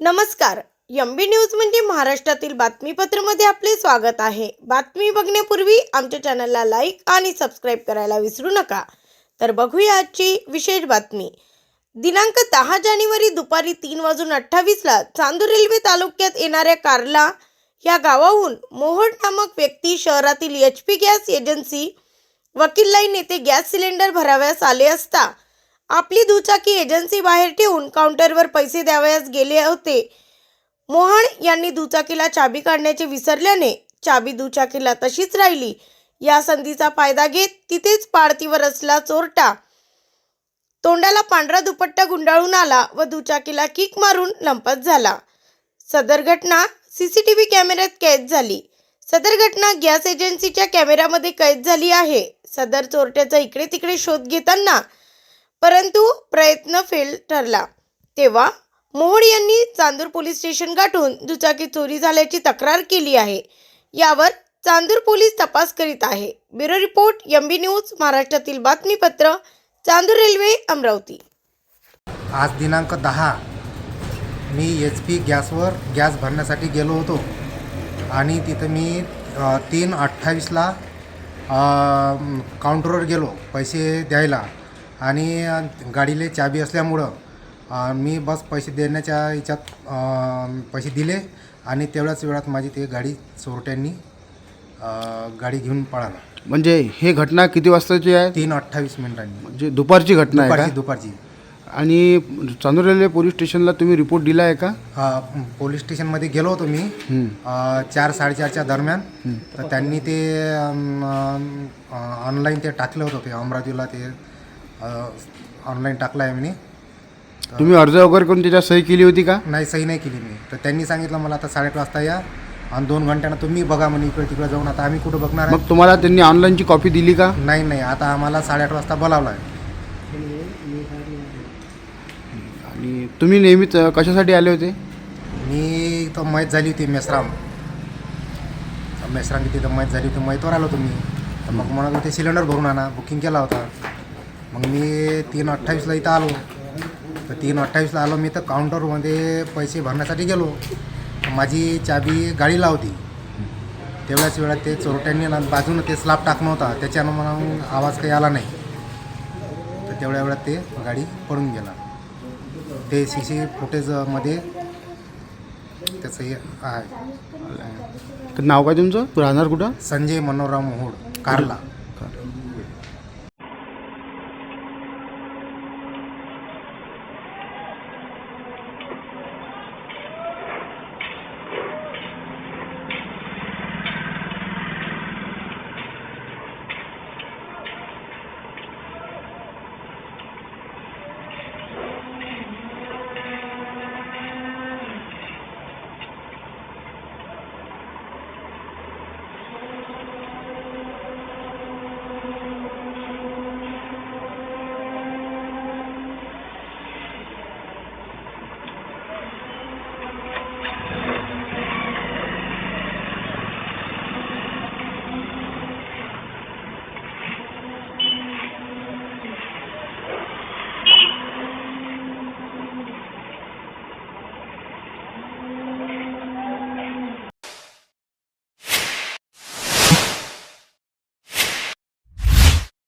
नमस्कार. यमबी बी न्यूज म्हणजे महाराष्ट्रातील बातमीपत्रमध्ये आपले स्वागत आहे. बातमी बघण्यापूर्वी आमच्या चॅनलला लाईक आणि सबस्क्राईब करायला विसरू नका. तर बघूया आजची विशेष बातमी. दिनांक दहा जानेवारी दुपारी तीन वाजून अठ्ठावीसला चांदूर रेल्वे तालुक्यात येणाऱ्या कारला या गावाहून मोहड नामक व्यक्ती शहरातील एच पी गॅस एजन्सी वकील लाईन येथे गॅस सिलेंडर भराव्यास आले असता आपली दुचाकी एजन्सी बाहेर ठेवून काउंटरवर पैसे द्यावयास गेले होते. मोहन यांनी दुचाकीला चाबी काढण्याचे विसरल्याने चाबी दुचाकीला तशीच राहिली. या संधीचा फायदा घेत तिथेच पाळतीवर असला चोरटा. तोंडाला पांढरा दुपट्टा गुंडाळून आला व दुचाकीला किक मारून लंपत झाला. सदर घटना सीसीटीव्ही कॅमेऱ्यात कैद झाली. सदर घटना गॅस एजन्सीच्या कॅमेऱ्यामध्ये कैद झाली आहे. सदर चोरट्याचा इकडे तिकडे शोध घेताना परंतु प्रयत्न फेल ठरला. तेव्हा मोहोड यांनी चांदूर पोलीस स्टेशन गाठून दुचाकी चोरी झाल्याची तक्रार केली आहे. यावर चांदूर पोलीस तपास करीत आहे. Bureau report M B news महाराष्ट्रातील बातमीपत्र चांदूर रेल्वे अमरावती. आज दिनांक दहा. मी एच पी गॅसवर गॅस भरण्यासाठी गेलो होतो. आणि तिथं मी तीन अठ्ठावीसला काउंटरवर गेलो पैसे द्यायला. आणि गाडीले चाबी असल्यामुळं मी बस पैसे देण्याच्या याच्यात पैसे दिले आणि तेवढ्याच वेळात माझी ते गाडी चोरट्यांनी गाडी घेऊन पळाला. म्हणजे हे घटना किती वाजताची आहे? तीन अठ्ठावीस मिनिटांनी. म्हणजे दुपारची घटना आहे दुपारची का? दुपारची आणि चांदूर रेल्वे पोलीस स्टेशनला तुम्ही रिपोर्ट दिला आहे का? अ, पोलीस स्टेशनमध्ये गेलो होतो मी. अ, चार साडेचारच्या दरम्यान. तर त्यांनी ते ऑनलाईन ते टाकलं होतं ते अमरावतीला ते ऑनलाईन टाकलं आहे मी तुम्ही अर्ज वगैरे करून त्याच्यात सही केली होती का? नाही सही नाही केली मी. तर त्यांनी सांगितलं मला आता साडेआठ वाजता या आणि दोन घंट्यानं तुम्ही बघा म्हणे इकडे तिकडे जाऊन. आता आम्ही कुठं बघणार आहे? मग तुम्हाला त्यांनी ऑनलाईनची कॉपी दिली का? नाही नाही. आता आम्हाला साडेआठ वाजता बोलावलं आहे आणि तुम्ही नेहमीच अ, कशासाठी आले होते? मी इथं मैत झाली होती मेसराम. मेसराम तिथं मैत झाली होती मैतवर आलो तुम्ही तर मग म्हणत होते सिलेंडर भरून आणा बुकिंग केला होता. मग मी तीन अठ्ठावीसला इथं आलो. तर तीन अठ्ठावीसला आलो मी तर काउंटरमध्ये पैसे भरण्यासाठी गेलो. माझी चाबी गाडीला होती. तेवढ्याच वेळात ते चोरट्यांनी ना बाजूनं ते स्लाब टाकणं होता. त्याच्यानं म्हणून आवाज काही आला नाही. तर तेवढ्या वेळात ते गाडी पडून गेला. ते सी सी फुटेजमध्ये त्याचं हे आहे. तर नाव काय तुमचं? राहणार कुठं? संजय मनोहरराव मोहोळ कारला.